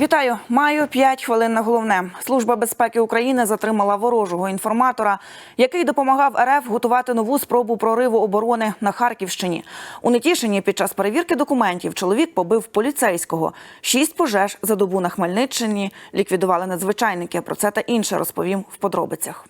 Вітаю, маю 5 хвилин на головне. Служба безпеки України затримала ворожого інформатора, який допомагав РФ готувати нову спробу прориву оборони на Харківщині. У Нетішині під час перевірки документів чоловік побив поліцейського. Шість пожеж за добу на Хмельниччині ліквідували надзвичайники. Про це та інше розповім в подробицях.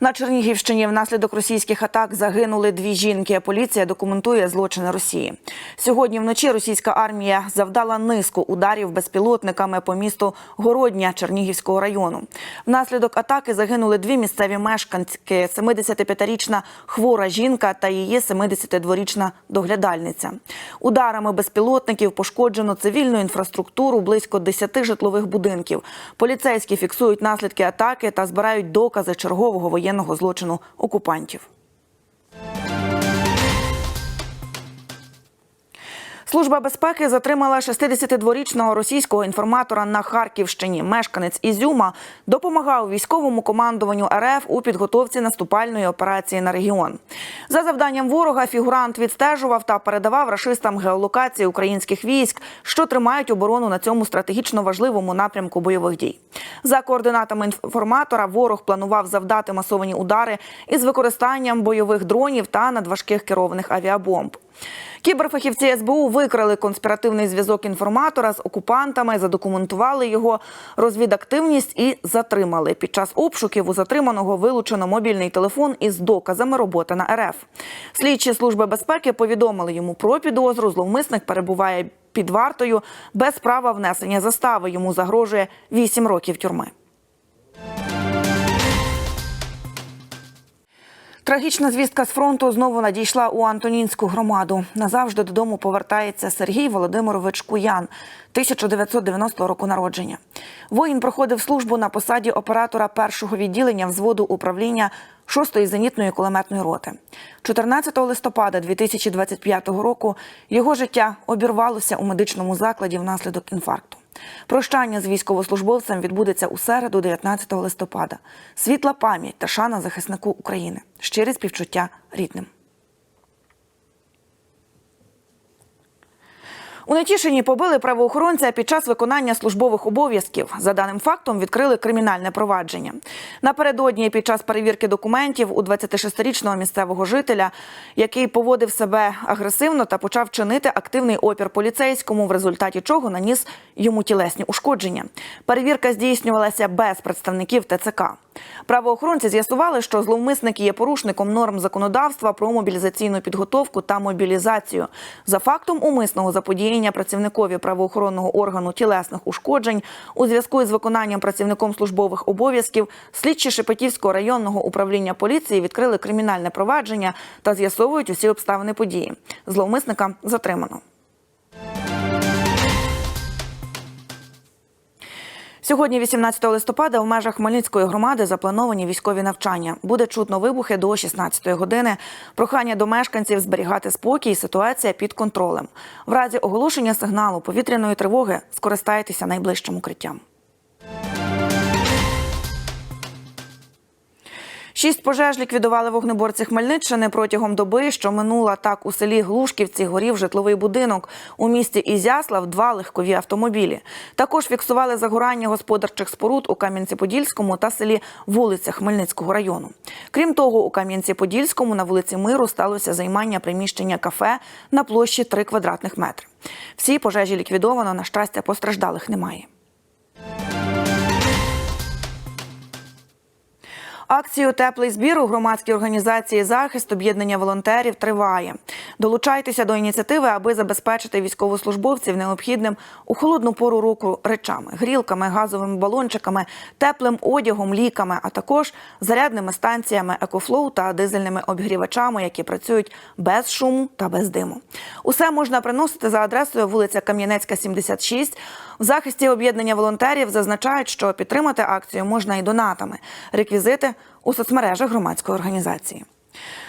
На Чернігівщині внаслідок російських атак загинули дві жінки. Поліція документує злочини Росії. Сьогодні вночі російська армія завдала низку ударів безпілотниками по місту Городня Чернігівського району. Внаслідок атаки загинули дві місцеві мешканці: 75-річна хвора жінка та її 72-річна доглядальниця. Ударами безпілотників пошкоджено цивільну інфраструктуру близько 10 житлових будинків. Поліцейські фіксують наслідки атаки та збирають докази чергового воєнного злочину окупантів. Служба безпеки затримала 62-річного російського інформатора на Харківщині. Мешканець Ізюма допомагав військовому командуванню РФ у підготовці наступальної операції на регіон. За завданням ворога фігурант відстежував та передавав рашистам геолокації українських військ, що тримають оборону на цьому стратегічно важливому напрямку бойових дій. За координатами інформатора ворог планував завдати масовані удари із використанням бойових дронів та надважких керованих авіабомб. Кіберфахівці СБУ викрили конспіративний зв'язок інформатора з окупантами, задокументували його розвідактивність і затримали. Під час обшуків у затриманого вилучено мобільний телефон із доказами роботи на РФ. Слідчі служби безпеки повідомили йому про підозру. Зловмисник перебуває під вартою без права внесення застави. Йому загрожує 8 років тюрми. Трагічна звістка з фронту знову надійшла у Антонінську громаду. Назавжди додому повертається Сергій Володимирович Куян, 1990 року народження. Воїн проходив службу на посаді оператора першого відділення взводу управління 6-ї зенітної кулеметної роти. 14 листопада 2025 року його життя обірвалося у медичному закладі внаслідок інфаркту. Прощання з військовослужбовцем відбудеться у середу, 19 листопада. Світла пам'ять та шана захиснику України. Щирі співчуття рідним. У Нетішині побили правоохоронця під час виконання службових обов'язків. За даним фактом відкрили кримінальне провадження. Напередодні під час перевірки документів у 26-річного місцевого жителя, який поводив себе агресивно та почав чинити активний опір поліцейському, в результаті чого наніс йому тілесні ушкодження. Перевірка здійснювалася без представників ТЦК. Правоохоронці з'ясували, що зловмисник є порушником норм законодавства про мобілізаційну підготовку та мобілізацію. За фактом умисного заподіяння працівникові правоохоронного органу тілесних ушкоджень у зв'язку із виконанням працівником службових обов'язків слідчі Шепетівського районного управління поліції відкрили кримінальне провадження та з'ясовують усі обставини події. Зловмисника затримано. Сьогодні, 18 листопада, в межах Хмельницької громади заплановані військові навчання. Буде чутно вибухи до 16 години. Прохання до мешканців зберігати спокій. Ситуація під контролем. В разі оголошення сигналу повітряної тривоги скористайтеся найближчим укриттям. Шість пожеж ліквідували вогнеборці Хмельниччини протягом доби, що минула так у селі Глушківці горів житловий будинок. У місті Ізяслав два легкові автомобілі. Також фіксували загорання господарчих споруд у Кам'янці-Подільському та селі Вулиця Хмельницького району. Крім того, у Кам'янці-Подільському на вулиці Миру сталося займання приміщення кафе на площі 3 квадратних метри. Всі пожежі ліквідовано. На щастя, постраждалих немає. Акцію Теплий збір у громадській організації захист об'єднання волонтерів триває. Долучайтеся до ініціативи, аби забезпечити військовослужбовців необхідним у холодну пору року речами, грілками, газовими балончиками, теплим одягом, ліками, а також зарядними станціями екофлоу та дизельними обігрівачами, які працюють без шуму та без диму. Усе можна приносити за адресою вулиця Кам'янецька, 76. В захисті об'єднання волонтерів зазначають, що підтримати акцію можна і донатами. Реквізити у соцмережах громадської організації.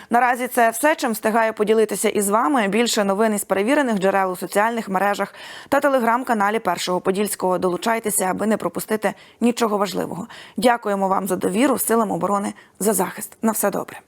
Наразі це все, чим встигаю поділитися із вами. Більше новин із перевірених джерел у соціальних мережах та телеграм-каналі Першого Подільського. Долучайтеся, аби не пропустити нічого важливого. Дякуємо вам за довіру, силам оборони за захист. На все добре.